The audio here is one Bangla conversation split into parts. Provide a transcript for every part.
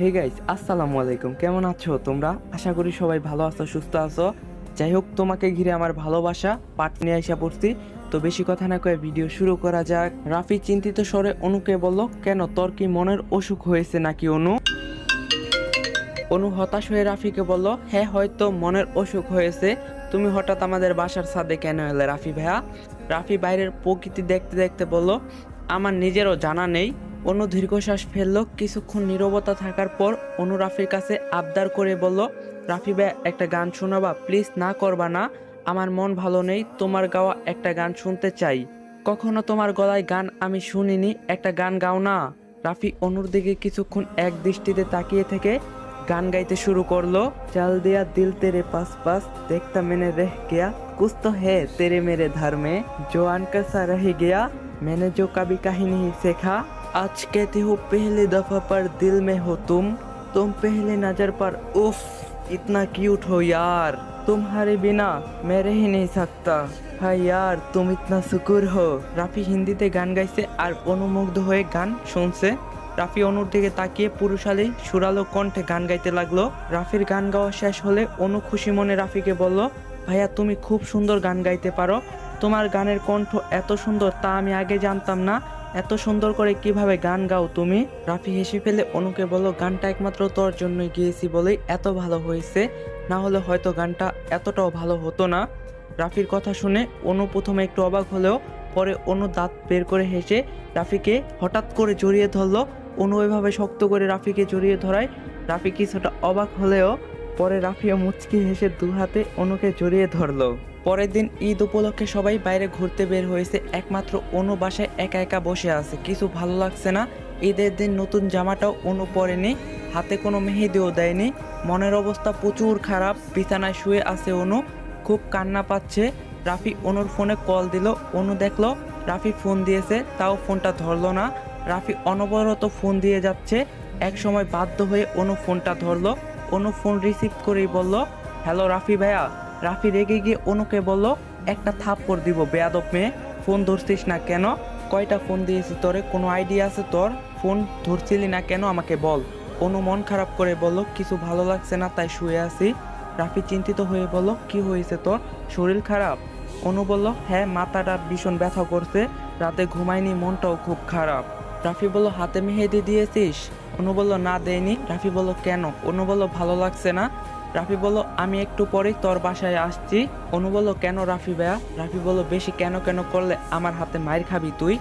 হে গাইস আসসালামু আলাইকুম। কেমন আছো তোমরা? আশা করি সবাই ভালো আছো, সুস্থ আছো। যাই হোক তোমাকে ঘিরে আমার ভালোবাসা পাঠ নিয়ে আসা পড়ছি। তো বেশি কথা না কয়ে ভিডিও শুরু করা যাক। রাফি চিন্তিত স্বরে অনুকে বলল, কেন তোর কি মনের অসুখ হয়েছে নাকি, অনু? অনু হতাশ হয়ে রাফিকে বলল হ্যাঁ হয়তো মনের অসুখ হয়েছে। তুমি হঠাৎ আমাদের বাসার ছাদে কেন এলে রাফি ভাইয়া? রাফি বাইরের প্রকৃতি দেখতে দেখতে বলল, আমার নিজেরও জানা নেই। অনু দীর্ঘশ্বাস ফেলল। কিছুক্ষণ নিরবতা থাকার পর অনু রাফির কাছে আবদার করে বলল, রাফি ভাই, একটা গান শোনাবা, প্লিজ না করবা না। আমার মন ভালো নেই, তোমার গাওয়া একটা গান শুনতে চাই। কখনো তোমার গলায় গান আমি শুনিনি, একটা গান গাও না। রাফি অনুর দিকে কিছুক্ষণ এক দৃষ্টিতে তাকিয়ে থেকে গান গাইতে শুরু করল। চাল দিয়া দিল তেরে পাস পাস, দেখতা মেনে রেহ গিয়া, কুস্ত তো হে তেরে মেরে ধর্মে জোয়ান কাসা সা গিয়া, মেনে জো কাবি কাহিনী শেখা। आज कहती हूँ पहली दफा पर दिल में हो तुम तुम पहले नजर पर उफ इतना क्यूट हो यार तुम्हारे बिना मैं रह ही नहीं सकता हाय यार तुम इतना শুকুর हो রাফি হিন্দিতে গান গাইছে আর অনুমুগ্ধ হয়ে গান শুনছে রাফি অনুর দিকে তাকিয়ে পুরুষালী সুরালো কণ্ঠে গান গাইতে লাগলো রাফির গান গাওয়া শেষ হলে অনু খুশি মনে রাফিকে বলল ভাইয়া তুমি খুব সুন্দর গান গাইতে পারো তোমার গানের কণ্ঠ এত সুন্দর তা আমি আগে জানতাম না এত সুন্দর করে কীভাবে গান গাও তুমি? রাফি হেসে ফেলে অনুকে বলো গানটা একমাত্র তোর জন্যই গিয়েছি বলেই এত ভালো হয়েছে। না হলে হয়তো গানটা এতটাও ভালো হতো না। রাফির কথা শুনে অনু প্রথমে একটু অবাক হলেও পরে অনু দাঁত বের করে হেসে রাফিকে হঠাৎ করে জড়িয়ে ধরলো। অনু এভাবে শক্ত করে রাফিকে জড়িয়ে ধরায়। রাফি কিছুটা অবাক হলেও পরে রাফিও মুচকি হেসে দু হাতে অনুকে জড়িয়ে ধরলো। পরের দিন ঈদ উপলক্ষে সবাই বাইরে ঘুরতে বের হয়েছে। একমাত্র অনু বাসায় একা একা বসে আছে। কিছু ভালো লাগছে না। ঈদের দিন নতুন জামাটাও অনু পরেনি। হাতে কোনো মেহেদিও দেয়নি। মনের অবস্থা প্রচুর খারাপ। বিছানায় শুয়ে আছে অনু। খুব কান্না পাচ্ছে। রাফি অনুর ফোনে কল দিল। অনু দেখল, রাফি ফোন দিয়েছে, তাও ফোনটা ধরলো না। রাফি অনবরত ফোন দিয়ে যাচ্ছে। এক সময় বাধ্য হয়ে অনু ফোনটা ধরলো। অনু ফোন রিসিভ করেই বলল, হ্যালো রাফি ভাইয়া। রাফি রেগে গিয়ে অনুকে বলল, একটা থাপ্পড় দিব, বেয়াদব মেয়ে। ফোন ধরছিস না কেন? কয়টা ফোন দিয়েছি তোরে? কোনো আইডিয়া আছে তোর? ফোন ধরছিলি না কেন? আমাকে বল। অনু মন খারাপ করে বলল, কিছু ভালো লাগছে না, তাই শুয়ে আছি। রাফি চিন্তিত হয়ে বলল, কি হয়েছে তোর? শরীর খারাপ? অনু বলল হ্যাঁ মাথাটা ভীষণ ব্যথা করছে। রাতে ঘুমায়নি মনটাও খুব খারাপ। রাফি বলল, হাতে মেহেদি দিয়েছিস? অনু বলল, না দেয়নি রাফি বলল, কেন? অনু বলল, ভালো লাগছে না। রাফি বলল, আমি একটু পরেই তোর বাসায় আসছি। অনু বলল, কেন রাফি ভাইয়া? রাফি বলল, বেশি কেন কেন করলে আমার হাতে মায়ের খাবি তুই?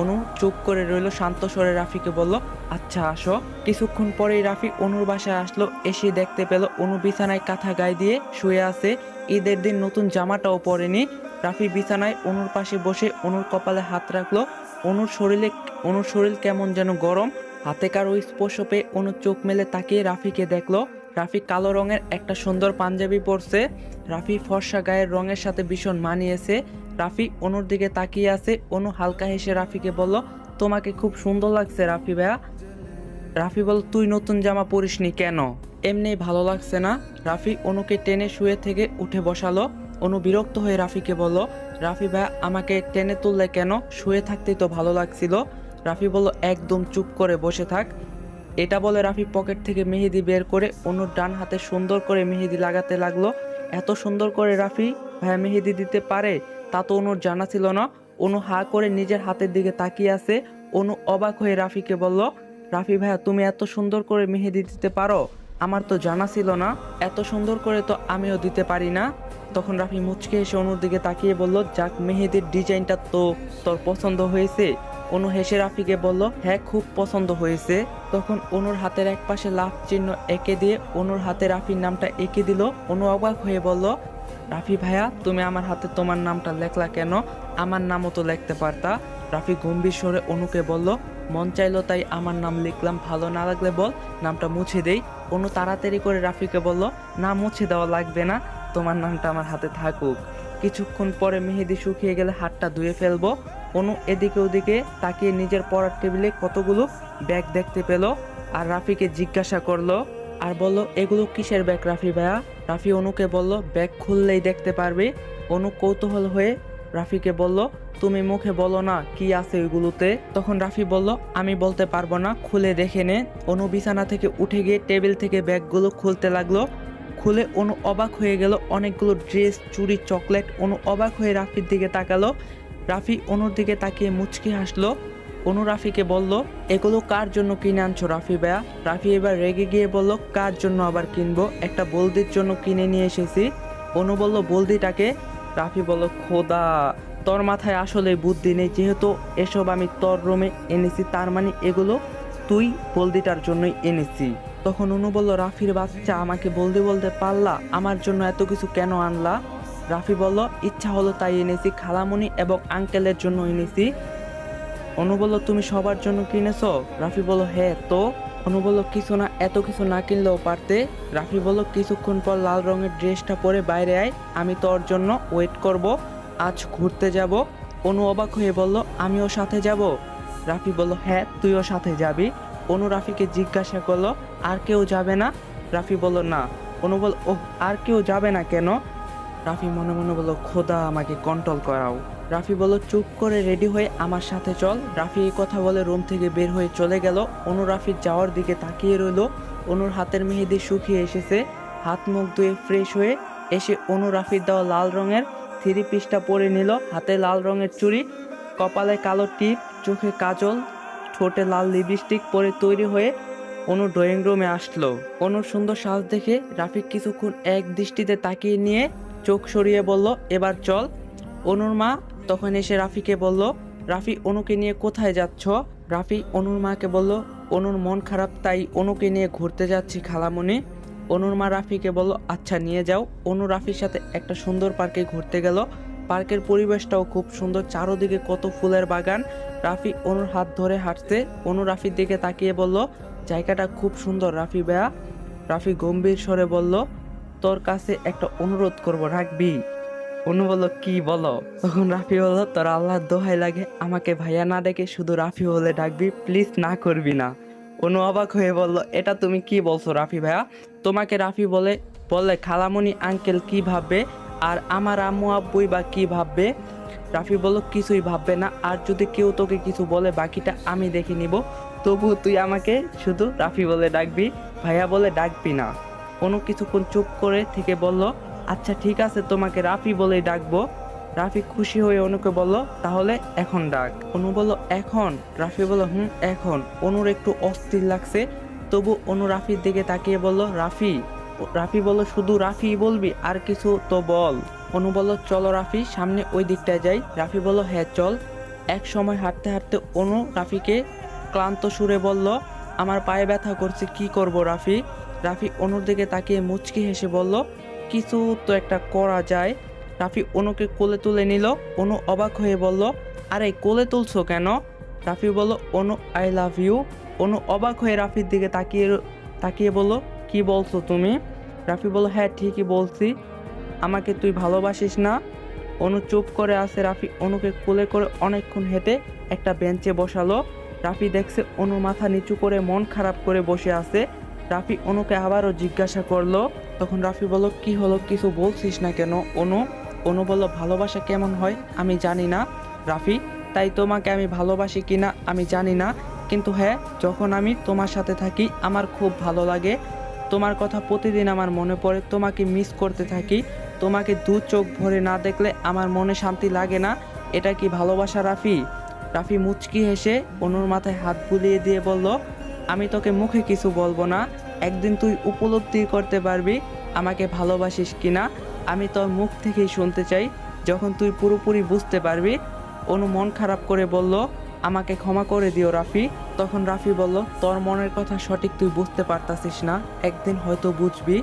অনু চুপ করে রইল, শান্ত স্বরে রাফিকে বলল আচ্ছা আসো। কিছুক্ষণ পরেই রাফি অনুর বাসায় আসলো, এসে দেখতে পেল অনু বিছানায় কাঁথা গায়ে দিয়ে শুয়ে আছে। ঈদের দিন নতুন জামাটাও পরেনি। রাফি বিছানায় অনুর পাশে বসে অনুর কপালে হাত রাখল। অনুর শরীরে, অনুর শরীর কেমন যেন গরম। হাতে কারও স্পর্শ পেয়ে অনু চোখ মেলে তাকিয়ে রাফিকে দেখল। রাফি কালো রঙের একটা সুন্দর পাঞ্জাবি পরছে। রাফি ফর্সা গায়ের রঙের সাথে ভীষণ মানিয়েছে। রাফি অনুর দিকে তাকিয়ে আছে। অনু হালকা হেসে রাফিকে বলল, তোমাকে খুব সুন্দর লাগছে রাফি ভাইয়া। রাফি বল তুই নতুন জামা পরিসনি কেন? এমনি ভালো লাগছে না। রাফি অনুকে টেনে শুয়ে থেকে উঠে বসালো। অনু বিরক্ত হয়ে রাফিকে বলল, রাফি ভাইয়া, আমাকে টেনে তুললে কেন? শুয়ে থাকতেই তো ভালো লাগছিল। রাফি বলল, একদম চুপ করে বসে থাক। এটা বলে রাফি পকেট থেকে মেহেদি বের করে অনুর ডান হাতে সুন্দর করে মেহেদি লাগাতে লাগল। এত সুন্দর করে রাফি ভাইয়া মেহেদি দিতে পারে, তা তো অনুর জানা ছিল না। অনু হা করে নিজের হাতের দিকে তাকিয়ে আছে। অনু অবাক হয়ে রাফিকে বলল, রাফি ভাইয়া, তুমি এত সুন্দর করে মেহেদি দিতে পারো? আমার তো জানা ছিল না। এত সুন্দর করে তো আমিও দিতে পারি না। তখন রাফি মুচকে এসে অনুর দিকে তাকিয়ে বলল, যাক, মেহেদির ডিজাইনটা তো তোর পছন্দ হয়েছে। অনু হেসে রাফিকে বলল হ্যাঁ খুব পছন্দ হয়েছে। তখন অনুর হাতের এক পাশে লাভ চিহ্ন এঁকে দিয়ে অনুর হাতে রাফির নামটা এঁকে দিল। অনু অবাক হয়ে বলল, রাফি ভাইয়া, তুমি আমার হাতে তোমার নামটা লেখলা কেন? আমার নামও তো লিখতে পারতা। রাফি গম্ভীর স্বরে অনুকে বলল, মন চাইলো তাই আমার নাম লিখলাম, ভালো না লাগলে বল, নামটা মুছে দেই। অনু তাড়াতাড়ি করে রাফিকে বলল, না, মুছে দেওয়া লাগবে না, তোমার নামটা আমার হাতে থাকুক। কিছুক্ষণ পরে মেহেদি শুকিয়ে গেলে হাতটা ধুয়ে ফেলব। অনু এদিকে ওদিকে তাকিয়ে নিজের পড়ার টেবিলে কতগুলো ব্যাগ দেখতে পেল আর রাফিকে জিজ্ঞাসা করল, আর বলল, এগুলো কিসের ব্যাগ রাফি ভাইয়া? রাফি অনুকে বলল, ব্যাগ খুললেই দেখতে পারবে। অনু কৌতূহল হয়ে রাফিকে বলল, তুমি মুখে বলো না কি আছে ওইগুলোতে? তখন রাফি বলল, আমি বলতে পারব না, খুলে দেখে নে। অনু বিছানা থেকে উঠে গিয়ে টেবিল থেকে ব্যাগগুলো খুলতে লাগল। খুলে অনু অবাক হয়ে গেল, অনেকগুলো ড্রেস, চুড়ি, চকলেট। অনু অবাক হয়ে রাফির দিকে তাকালো। রাফি অনুর দিকে তাকিয়ে মুচকি হাসলো। অনু রাফিকে বলল, এগুলো কার জন্য কিনে আনছো রাফি ভাইয়া? রাফি এবার রেগে গিয়ে বলল, কার জন্য আবার কিনবো? একটা বলদির জন্য কিনে নিয়ে এসেছি। অনু বলল, বলদিটাকে? রাফি বলল, খোদা, তোর মাথায় আসলে বুদ্ধি নেই। যেহেতু এসব আমি তোর রুমে এনেছি, তার মানে এগুলো তুই বলদিটার জন্যই এনেছি। তখন অনু বলল, রাফির বাচ্চা আমাকে বলদি বলতে পারলা? আমার জন্য এত কিছু কেন আনলা? রাফি বলল, ইচ্ছা হলো তাই এনেছি খালামণি এবং আঙ্কেলের জন্য এনেছি। অনু বলল, তুমি সবার জন্য কিনেছো? রাফি বলল হ্যাঁ তো? অনু বলল, কিছু না, এত কিছু না কিনলেও পারতে। রাফি বলল, কিছুক্ষণ পর লাল রঙের ড্রেসটা পরে বাইরে আয়, আমি তোর জন্য ওয়েট করব, আজ ঘুরতে যাব। অনু অবাক হয়ে বলল, আমিও সাথে যাব? রাফি বলল হ্যাঁ তুইও সাথে যাবি। অনু রাফিকে জিজ্ঞাসা করল, আর কেউ যাবে না? রাফি বলল, না। অনু বল ও আর কেউ যাবে না কেন? রাফি মনে মনে বলল, খোদা আমাকে কন্ট্রোল করাও। রাফি বলল, চুপ করে রেডি হয়ে আমার সাথে চল। রাফি এই কথা বলে রুম থেকে বের হয়ে চলে গেল। অনু রাফির যাওয়ার দিকে তাকিয়ে রইল। অনুর হাতের মেহেদি শুকিয়ে এসেছে। হাত মুখ ধুয়ে ফ্রেশ হয়ে এসে অনু রাফির দেওয়া লাল রঙের থ্রি পিসটা পরে নিল। হাতে লাল রঙের চুড়ি, কপালে কালো টিপ, চোখে কাজল, ঠোঁটে লাল লিপস্টিক পরে তৈরি হয়ে অনু ড্রয়িং রুমে আসলো। অনুর সুন্দর সাজ দেখে রাফিক কিছুক্ষণ এক দৃষ্টিতে তাকিয়ে নিয়ে চোখ সরিয়ে বলল, এবার চল। অনুর মা তখন এসে রাফিকে বলল, রাফি, অনুকে নিয়ে কোথায় যাচ্ছ? রাফি অনুর মাকে বলল, অনুর মন খারাপ, তাই অনুকে নিয়ে ঘুরতে যাচ্ছি খালামণি অনুর মা রাফিকে বলল আচ্ছা নিয়ে যাও। অনু রাফির সাথে একটা সুন্দর পার্কে ঘুরতে গেল। পার্কের পরিবেশটাও খুব সুন্দর, চারোদিকে কত ফুলের বাগান। রাফি অনুর হাত ধরে হাঁটতে, অনু রাফির দিকে তাকিয়ে বলল, জায়গাটা খুব সুন্দর রাফি বেয়া। রাফি গম্ভীর স্বরে বলল তোর কাছে একটা অনুরোধ করব, রাখবি। অনু বলল, কি বলো? তখন রাফি বলল, তোর আল্লাহর দোহাই লাগে। আমাকে ভাইয়া না ডেকে শুধু রাফি বলে ডাকবি প্লিজ না করবি না। অনু অবাক হয়ে বলল, এটা তুমি কি বলছো রাফি ভাইয়া? তোমাকে রাফি বলে, বললে খালামণি আঙ্কেল কি ভাববে? আর আমার আম্মু আব্বুই বা কি ভাববে? রাফি বলল, কিছুই ভাববে না। আর যদি কেউ তোকে কিছু বলে, বাকিটা আমি দেখে নিব। তবু তুই আমাকে শুধু রাফি বলে ডাকবি, ভাইয়া বলে ডাকবি না। অনু কিছুক্ষণ চুপ করে থেকে বলল আচ্ছা ঠিক আছে, তোমাকে রাফি বলেই ডাকবো। রাফি খুশি হয়ে অনুকে বলল, তাহলে এখন ডাক। অনু বলল, এখন? রাফি বলল, হুম, এখন। অনুর একটু অস্থির লাগছে, তবু অনু রাফির দিকে তাকিয়ে বলল, রাফি? রাফি বলল, শুধু রাফি বলবি, আর কিছু তো বল। অনু বলল, চলো রাফি, সামনে ওই দিকটায় যাই। রাফি বলল হ্যাঁ চল। এক সময় হাঁটতে হাঁটতে অনু রাফিকে ক্লান্ত সুরে বলল, আমার পায়ে ব্যথা করছে, কি করব রাফি? রাফি অনুর দিকে তাকিয়ে মুচকি হেসে বলল, কিছু তো একটা করা যায়। রাফি অনুকে কোলে তুলে নিল, অনু অবাক হয়ে বলল, আরে কোলে তুলছো কেন? রাফি বলল, অনু আই লাভ ইউ অনু অবাক হয়ে রাফির দিকে তাকিয়ে তাকিয়ে বলল, কি বলছো তুমি? রাফি বলল হ্যাঁ ঠিকই বলছি। আমাকে তুই ভালোবাসিস না? অনু চুপ করে আছে, রাফি অনুকে কোলে করে অনেকক্ষণ হেঁটে একটা বেঞ্চে বসালো। রাফি দেখছে অনু মাথা নিচু করে মন খারাপ করে বসে আছে। রাফি অনুকে আবারও জিজ্ঞাসা করল, তখন রাফি বলল, কি হলো? কিছু বলছিস না কেন? অনু অনু বলল, ভালোবাসা কেমন হয়? আমি জানি না। রাফি, তাই তোমাকে আমি ভালোবাসি কিনা আমি জানি না। কিন্তু হ্যাঁ যখন আমি তোমার সাথে থাকি, আমার খুব ভালো লাগে। তোমার কথা প্রতিদিন আমার মনে পড়ে। তোমাকে মিস করতে থাকি। তোমাকে দু চোখ ভরে না দেখলে আমার মনে শান্তি লাগে না। এটা কি ভালোবাসা রাফি? রাফি মুচকি হেসে অনুর মাথায় হাত বুলিয়ে দিয়ে বলল আমি তোকে মুখে কিছু বলব না। একদিন তুই উপলব্ধি করতে পারবি আমাকে ভালোবাসিস কিনা। আমি তোর মুখ থেকেই শুনতে চাই। যখন তুই পুরোপুরি বুঝতে পারবি, অনু মন খারাপ করে বলল, আমাকে ক্ষমা করে দিও রাফি। তখন রাফি বলল, তোর মনের কথা সঠিক তুই বুঝতে পারতাছিস না। একদিন হয়তো বুঝবি।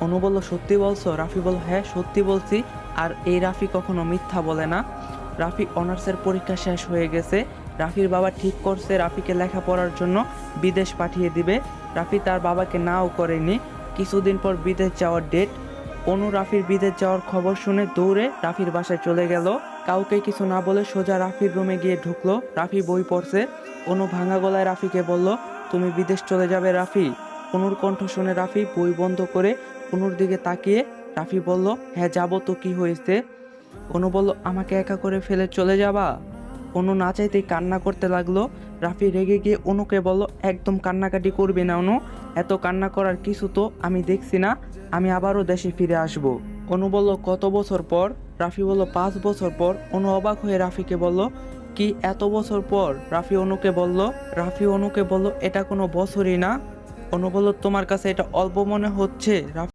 অনু বলল, সত্যি বলছো? রাফি বলল হ্যাঁ সত্যি বলছি। আর এই রাফি কখনো মিথ্যা বলে না। রাফি অনার্সের পরীক্ষা শেষ হয়ে গেছে। রাফির বাবা ঠিক করছে রাফিকে লেখাপড়ার জন্য বিদেশ পাঠিয়ে দিবে। রাফি তার বাবাকে নাও করেনি। কিছুদিন পর বিদেশ যাওয়ার ডেট অনু রাফির বিদেশ যাওয়ার খবর শুনে দৌড়ে রাফির বাসায় চলে গেল। কাউকে কিছু না বলে সোজা রাফির রুমে গিয়ে ঢুকলো। রাফি বই পড়ছে। অনু ভাঙা গলায় রাফিকে বলল, তুমি বিদেশ চলে যাবে রাফি। অনুর কণ্ঠ শুনে রাফি বই বন্ধ করে অনুর দিকে তাকিয়ে রাফি বলল হ্যাঁ যাব তো, কি হয়েছে? অনু বলল, আমাকে একা করে ফেলে চলে যাবা? অনু না চাইতেই কান্না করতে লাগল। রাফি রেগে গিয়ে অনুকে বলল, একদম কান্নাকাটি করবে না অনু। এত কান্না করার কিছু তো আমি দেখছি না। আমি আবারও দেশে ফিরে আসব। অনু বলল, কত বছর পর? রাফি বলল, পাঁচ বছর পর। অনু অবাক হয়ে রাফিকে বলল, কি এত বছর পর? রাফি অনুকে বলল, রাফি অনুকে বলল, এটা কোনো বছরই না। অনু বলল, তোমার কাছে এটা অল্প মনে হচ্ছে? রাফি